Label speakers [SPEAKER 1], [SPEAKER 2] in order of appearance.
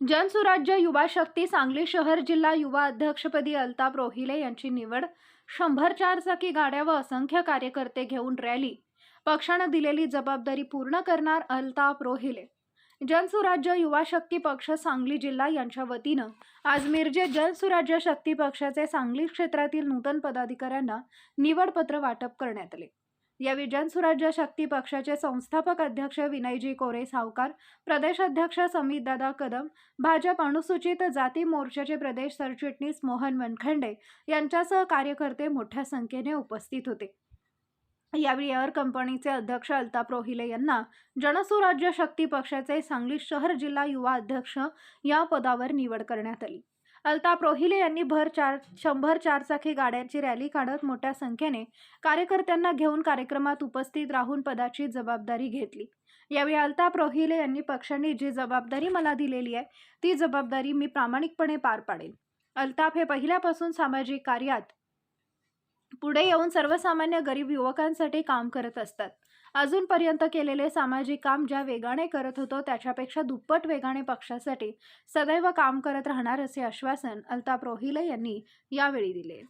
[SPEAKER 1] जनसुराज्य युवा शक्ती सांगली शहर जिल्हा युवा अध्यक्षपदी अल्ताफ रोहिले यांची निवड. शंभर चारचाकी गाड्या व असंख्य कार्यकर्ते घेऊन रॅली. पक्षानं दिलेली जबाबदारी पूर्ण करणार अल्ताफ रोहिले. जनसुराज्य युवा शक्ती पक्ष सांगली जिल्हा यांच्या वतीनं आज मिरजे जनसुराज्य शक्ती पक्षाचे सांगली क्षेत्रातील नूतन पदाधिकाऱ्यांना निवडपत्र वाटप करण्यात आले. या विजन सुराज्य शक्ती पक्षाचे संस्थापक अध्यक्ष विनयजी कोरे सावकार प्रदेश अध्यक्ष समितदादा कदम भाजप अनुसूचित जाती मोर्चाचे प्रदेश सरचिटणीस मोहन वनखंडे यांच्यासह कार्यकर्ते मोठ्या संख्येने उपस्थित होते. यावेळी एअर कंपनीचे अध्यक्ष अल्ताप रोहिले यांना जनसुराज्य शक्ती पक्षाचे सांगली शहर जिल्हा युवा अध्यक्ष या पदावर निवड करण्यात आली. अल्ताप रोहिले यांनी भर चार शंभर चारचाकी गाड्यांची रॅली काढत मोठ्या संख्येने कार्यकर्त्यांना घेऊन कार्यक्रमात उपस्थित राहून पदाची जबाबदारी घेतली. यावेळी अल्ताप रोहिले यांनी पक्षाने जी जबाबदारी मला दिलेली आहे ती जबाबदारी मी प्रामाणिकपणे पार पाडेल अल्ताफ हे पहिल्यापासून सामाजिक कार्यात पुढे येऊन सर्वसामान्य गरीब युवकांसाठी काम करत असतात. अजूनपर्यंत केलेले सामाजिक काम ज्या वेगाने करत होतो त्याच्यापेक्षा दुप्पट वेगाने पक्षासाठी सदैव काम करत राहणार असे आश्वासन अल्ताप रोहिले यांनी यावेळी दिले.